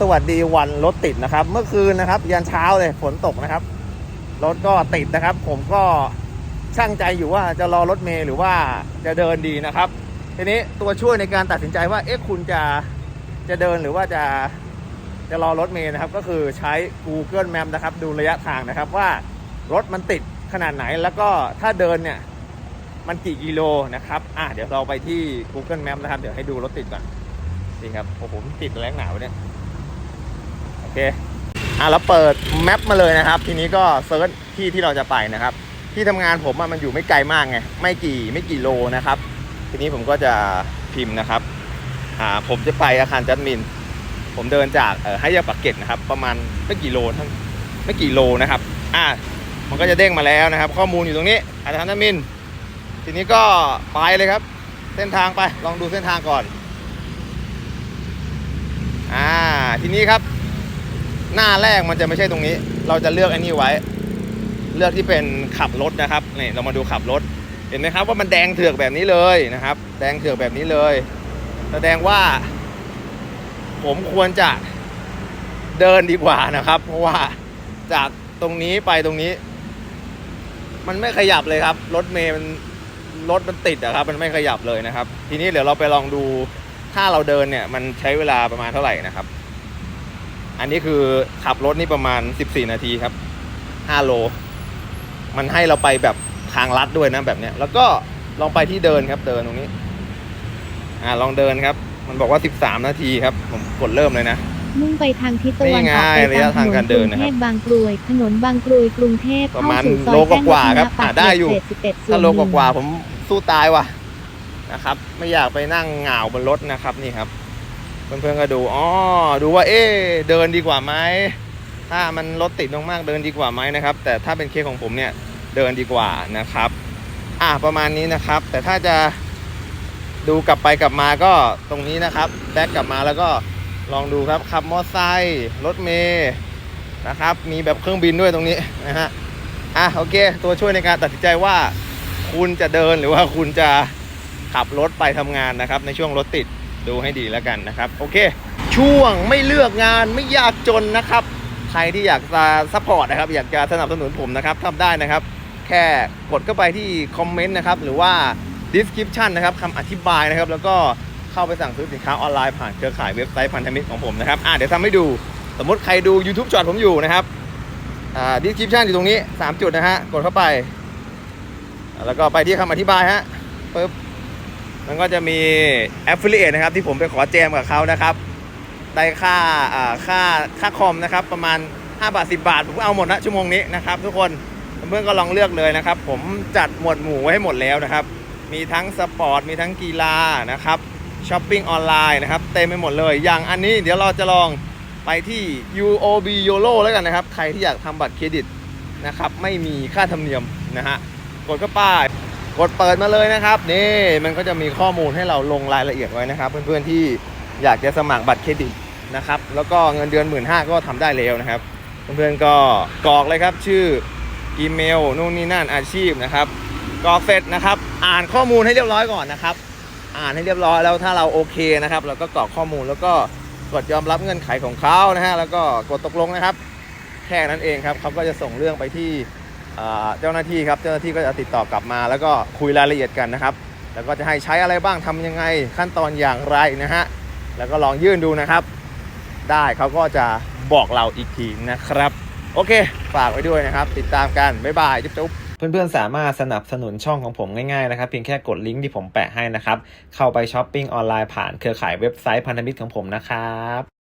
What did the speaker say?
สวัสดีวันรถติดนะครับ เมื่อคืนนะครับ ยันเช้าเลยฝนตกนะครับ รถก็ติดนะครับ ผมก็ช่างใจอยู่ว่าจะรอรถเมล์หรือว่าจะเดินดีนะครับ ทีนี้ตัวช่วยในการตัดสินใจว่าเอ๊ะคุณจะจะเดินหรือว่าจะจะรอรถเมล์นะครับ ก็คือใช้ Google Map นะครับ ดูระยะทางนะครับว่ารถมันติดขนาดไหนแล้วก็ถ้าเดินเนี่ยมันกี่กิโลนะครับ อะเดี๋ยวเราไปที่ Google Map นะครับ เดี๋ยวให้ดูรถติดก่อนนี่ครับโอ้โหผมติดแรงหนาวเนี่ย เคอะเราเปิดแมปมาเลยนะครับ ทีนี้ก็เซิร์ชที่ที่เราจะไปนะครับ ที่ทำงานผมมันอยู่ไม่ไกลมากไงไม่กี่ไม่กี่โลนะครับ ทีนี้ผมก็จะพิมพ์นะครับอ่าผมจะไปอาคารจัดมิน ผมเดินจากเอ่อให้ยาปากเกร็ดนะครับ ประมาณไม่กี่โลเท่าไม่กี่โลนะครับอ่ามันก็จะเด้งมาแล้วนะครับ ข้อมูลอยู่ตรงนี้อาคารจัดมิน ทีนี้ก็ไปเลยครับ เส้นทางไปลองดูเส้นทางก่อนอ่าทีนี้ครับ หน้าแรกมันจะไม่ใช่ตรงนี้ เราจะเลือกไอ้นี่ไว้ เลือกที่เป็นขับรถนะครับนี่เรามาดูขับรถ เห็นไหมครับว่ามันแดงเถือกแบบนี้เลยนะครับ แดงเถือกแบบนี้เลย แสดงว่า ผมควรจะเดินดีกว่านะครับ เพราะว่าจากตรงนี้ไปตรงนี้ มันไม่ขยับเลยครับ รถเมย์มันรถมันติดอะครับ มันไม่ขยับเลยนะครับ ทีนี้เดี๋ยวเราไปลองดูถ้าเราเดินเนี่ย มันใช้เวลาประมาณเท่าไหร่นะครับ อันนี้คือขับรถนี่ประมาณ 14 นาทีครับ 5 โล มันให้เราไปแบบทางลัดด้วยนะแบบเนี้ย แล้วก็ลองไปที่เดินครับเดินตรงนี้ อ่าลองเดินครับ มันบอกว่า 13 นาทีครับ ผมกดเริ่มเลยนะมุ่งไปทางทิศตะวันนี่ไงออกไประยะตามถทางนกานรกเดิรุนงนะครับเทพบางกรวย ถนนบางกรวยกรุงเทพประมาณเข้สู่ซอยโลกว่าๆครับแจ้งวัฒนะอ่าได้อยู่ปากเกร็ด71ส่วนถ้าโลกหนึ่งว่าๆผมสู้ตายว่ะนะครับ ไม่อยากไปนั่งเหงาบนรถนะครับนี่ครับ เพื่อนๆก็ดูอ๋อดูว่าเอ๊เดินดีกว่าไหมถ้ามันรถติดมากๆเดินดีกว่าไหมนะครับ แต่ถ้าเป็นเคสของผมเนี่ยเดินดีกว่านะครับ อะประมาณนี้นะครับ แต่ถ้าจะดูกลับไปกลับมาก็ตรงนี้นะครับแบ็กกลับมาแล้วก็ลองดูครับขับมอเตอร์ไซค์รถเมย์นะครับ มีแบบเครื่องบินด้วยตรงนี้นะฮะอะโอเค ตัวช่วยในการตัดสินใจว่า คุณจะเดินหรือว่าคุณจะขับรถไปทำงานนะครับ ในช่วงรถติด ดูให้ดีแล้วกันนะครับ โอเค ช่วงไม่เลือกงานไม่ยากจนนะครับ ใครที่อยากจะซัพพอร์ตนะครับ อยากจะสนับสนุนผมนะครับทำได้นะครับ แค่กดเข้าไปที่คอมเมนต์นะครับ หรือว่า description นะครับคำอธิบายนะครับ แล้วก็เข้าไปสั่งซื้อสินค้าออนไลน์ผ่านเครือข่ายเว็บไซต์พันธมิตรของผมนะครับอะเดี๋ยวทำให้ดู สมมติใครดู YouTube จอดผมอยู่นะครับอ่า description อยู่ตรงนี้ 3 จุดนะฮะ กดเข้าไป แล้วก็ไปที่คำอธิบายฮะปึ๊บ มันก็จะมี affiliate นะครับ ที่ผมไปขอแจมกับเขานะครับ ได้ค่าอ่าค่าค่าคอมนะครับ ประมาณ 5 บาท 10 บาท ผมเอาหมดนะชั่วโมงนี้นะครับ ทุกคนเพื่อนก็ลองเลือกเลยนะครับ ผมจัดหมวดหมู่ไว้ให้หมดแล้วนะครับ มีทั้งสปอร์ต มีทั้งกีฬานะครับช้อปปิ้งออนไลน์นะครับ เต็มไปหมดเลย อย่างอันนี้เดี๋ยวเราจะลองไปที่ UOB YOLO แล้วกันนะครับ ใครที่อยากทำบัตรเครดิตนะครับ ไม่มีค่าธรรมเนียมนะฮะ กดเข้าไป กดเปิดมาเลยนะครับนี่มันก็จะมีข้อมูลให้เราลงรายละเอียดไว้นะครับ เพื่อนๆที่อยากจะสมัครบัตรเครดิตนะครับ แล้วก็เงินเดือน1 5ื่นก็ทำได้แล้วนะครับ เพื่อนๆก็กรอกเลยครับชื่ออีเมลนู่นนี่นั่นอาชีพนะครับกรอกเสร็จนะครับ อ่านข้อมูลให้เรียบร้อยก่อนนะครับ อ่านให้เรียบร้อยแล้วถ้าเราโอเคนะครับ เราก็กรอกข้อมูลแล้วก็กดยอมรับเงื่อนไขของเขานะฮะแล้วก็กดตกลงนะครับ แค่นั้นเองครับเขาก็จะส่งเรื่องไปที่ เจ้าหน้าที่ครับเจ้าหน้าที่ก็จะติดต่อกลับมา แล้วก็คุยรายละเอียดกันนะครับ แล้วก็จะให้ใช้อะไรบ้างทำยังไงขั้นตอนอย่างไรนะฮะแล้วก็ลองยื่นดูนะครับ ได้เขาก็จะบอกเราอีกทีนะครับ โอเค ฝากไว้ด้วยนะครับ ติดตามกัน บ๊ายบายจุ๊บจุ๊บเพื่อนๆ สามารถสนับสนุนช่องของผมง่ายๆนะครับเพียงแค่กดลิงก์ที่ผมแปะให้นะครับ เข้าไปช้อปปิ้งออนไลน์ผ่านเครือข่ายเว็บไซต์พันธมิตรของผมนะครับ